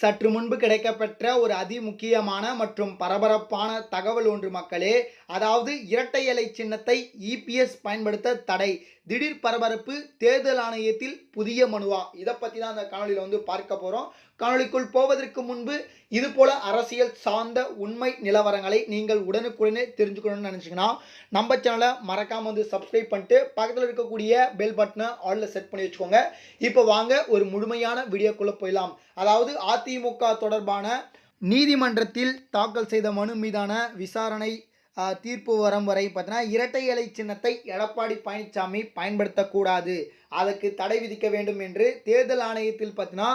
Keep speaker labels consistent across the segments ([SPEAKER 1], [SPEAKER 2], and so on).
[SPEAKER 1] சற்று முன்பு கிடைக்கப்பெற்ற ஒரு அதிமுக்கியமான மற்றும் பரபரப்பான தகவல் ஒன்று மக்களே. அதாவது இரட்டை இலை சின்னத்தை இபிஎஸ் பயன்படுத்த தடை. திடீர் பரபரப்பு தேர்தல் ஆணையத்தில் புதிய மனுவா? இதை பற்றி தான் அந்த காணொலியில் வந்து பார்க்க போகிறோம் காணொலிக்குள் போவதற்கு முன்பு இது போல அரசியல் சார்ந்த உண்மை நிலவரங்களை நீங்கள் உடனுக்குடனே தெரிஞ்சுக்கணும்னு நினச்சிங்கன்னா நம்ம சேனலை மறக்காமல் வந்து சப்ஸ்கிரைப் பண்ணிட்டு பக்கத்தில் இருக்கக்கூடிய பெல் பட்டனை ஆலில் செட் பண்ணி வச்சுக்கோங்க. இப்போ வாங்க ஒரு முழுமையான வீடியோக்குள்ளே போயிடலாம். அதாவது அதிமுக தொடர்பான நீதிமன்றத்தில் தாக்கல் செய்த மனு மீதான விசாரணை தீர்ப்பு வரும் வரை பார்த்தீங்கன்னா இரட்டை இலை சின்னத்தை எடப்பாடி பழனிசாமி பயன்படுத்தக்கூடாது. அதற்கு தடை விதிக்க வேண்டும் என்று தேர்தல் ஆணையத்தில் பார்த்தீங்கன்னா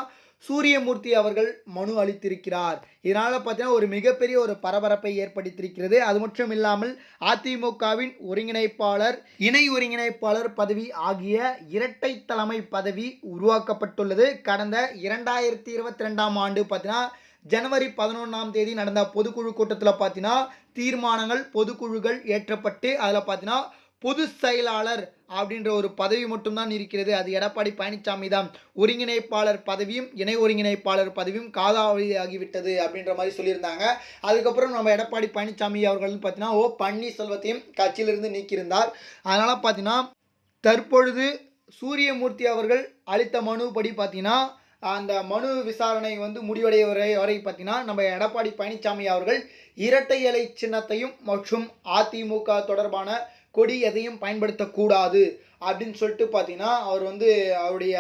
[SPEAKER 1] சூரியமூர்த்தி அவர்கள் மனு அளித்திருக்கிறார். இதனால் பார்த்தீங்கன்னா ஒரு மிகப்பெரிய ஒரு பரபரப்பை ஏற்படுத்தியிருக்கிறது. அது மட்டும் இல்லாமல் அதிமுகவின் ஒருங்கிணைப்பாளர் இணை ஒருங்கிணைப்பாளர் பதவி ஆகிய இரட்டை தலைமை பதவி உருவாக்கப்பட்டுள்ளது. கடந்த இரண்டாயிரத்தி இருபத்தி ரெண்டாம் ஆண்டு பார்த்தீங்கன்னா ஜனவரி பதினொன்றாம் தேதி நடந்த பொதுக்குழு கூட்டத்தில் பார்த்தீங்கன்னா தீர்மானங்கள் பொதுக்குழுகள் ஏற்றப்பட்டு அதில் பார்த்தீங்கன்னா பொது செயலாளர் அப்படின்ற ஒரு பதவி மட்டும்தான் இருக்கிறது. அது எடப்பாடி பழனிசாமி தான். ஒருங்கிணைப்பாளர் பதவியும் இணை ஒருங்கிணைப்பாளர் பதவியும் காலாவதியாகிவிட்டது அப்படின்ற மாதிரி சொல்லியிருந்தாங்க. அதுக்கப்புறம் நம்ம எடப்பாடி பழனிசாமி அவர்கள் பார்த்தீங்கன்னா ஓ பன்னீர்செல்வத்தையும் கட்சியிலிருந்து நீக்கியிருந்தார். அதனால் பார்த்தீங்கன்னா தற்பொழுது சூரியமூர்த்தி அவர்கள் அளித்த மனுபடி பார்த்தீங்கன்னா அந்த மனு விசாரணை வந்து முடிவடைய வரை வரை பார்த்தீங்கன்னா நம்ம எடப்பாடி பழனிசாமி அவர்கள் இரட்டை இலை சின்னத்தையும் மற்றும் அதிமுக தொடர்பான கொடி எதையும் பயன்படுத்தக்கூடாது அப்படின்னு சொல்லிட்டு பார்த்தீங்கன்னா அவர் வந்து அவருடைய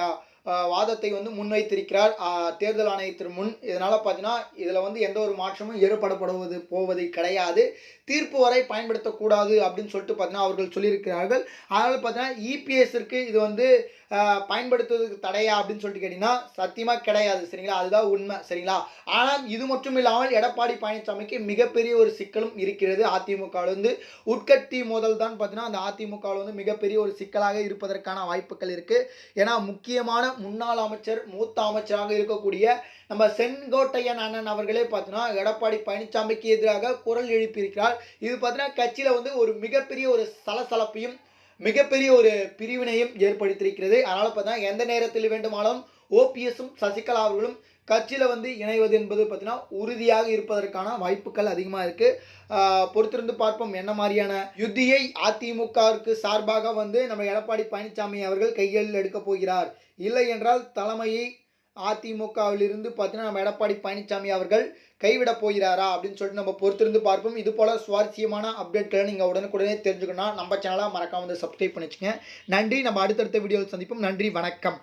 [SPEAKER 1] வாதத்தை வந்து முன்வைத்திருக்கிறார். தேர்தல் ஆணையத்தின் முன். இதனால் பார்த்தீங்கன்னா இதில் வந்து எந்த ஒரு மாற்றமும் ஏற்படப்படுவது போவது கிடையாது. தீர்ப்பு வரை பயன்படுத்தக்கூடாது அப்படின்னு சொல்லிட்டு பார்த்தீங்கன்னா அவர்கள் சொல்லியிருக்கிறார்கள். அதனால் பார்த்தீங்கன்னா இபிஎஸ்ஸிற்கு இது வந்து பயன்படுத்துவதற்கு தடையா அப்படின்னு சொல்லிட்டு கேட்டிங்கன்னா சத்தியமாக கிடையாது சரிங்களா? அதுதான் உண்மை சரிங்களா? ஆனால் இது மட்டும் இல்லாமல் எடப்பாடி பழனிசாமிக்கு மிகப்பெரிய ஒரு சிக்கலும் இருக்கிறது. அதிமுகவில் வந்து உட்கட்சி மோதல் தான் பார்த்தீங்கன்னா அந்த அதிமுகவில் வந்து மிகப்பெரிய ஒரு சிக்கலாக இருப்பதற்கான வாய்ப்புகள் இருக்குது ஏன்னா முக்கியமான முன்னாள் அமைச்சர் மூத்த அமைச்சராக இருக்கக்கூடிய நம்ம செங்கோட்டையன் அண்ணன் அவர்களே பார்த்தீங்கன்னா எடப்பாடி பழனிசாமிக்கு எதிராக குரல் எழுப்பியிருக்கிறார். இது பார்த்தீங்கன்னா கட்சியில் வந்து ஒரு மிகப்பெரிய ஒரு சலசலப்பையும் மிகப்பெரிய ஒரு பிரிவினையும் ஏற்படுத்தியிருக்கிறது. அதனால் பார்த்தீங்கன்னா எந்த நேரத்தில் வேண்டுமானாலும் ஓபிஎஸும் சசிகலா அவர்களும் கட்சியில் வந்து இணைவது என்பது பார்த்தீங்கன்னா உறுதியாக இருப்பதற்கான வாய்ப்புகள் அதிகமாக இருக்குது பொறுத்திருந்து பார்ப்போம் என்ன மாதிரியான யுத்தியை அதிமுகவிற்கு சார்பாக வந்து நம்ம எடப்பாடி பழனிசாமி அவர்கள் கையில் எடுக்கப் போகிறார். இல்லை என்றால் தலைமையை அதிமுகவிலிருந்து பார்த்தீங்கன்னா நம்ம எடப்பாடி பழனிசாமி அவர்கள் கைவிட போகிறாரா அப்படின்னு சொல்லிட்டு நம்ம பொறுத்திருந்து பார்ப்போம். இது போல சுவாரஸ்யமான அப்டேட்களை நீங்கள் உடனுக்குடனே தெரிஞ்சுக்கணும் நம்ம சேனலாக மறக்காம வந்து சப்ஸ்கிரைப் பண்ணி வச்சுங்க நன்றி. நம்ம அடுத்தடுத்த வீடியோவில் சந்திப்போம். நன்றி. வணக்கம்.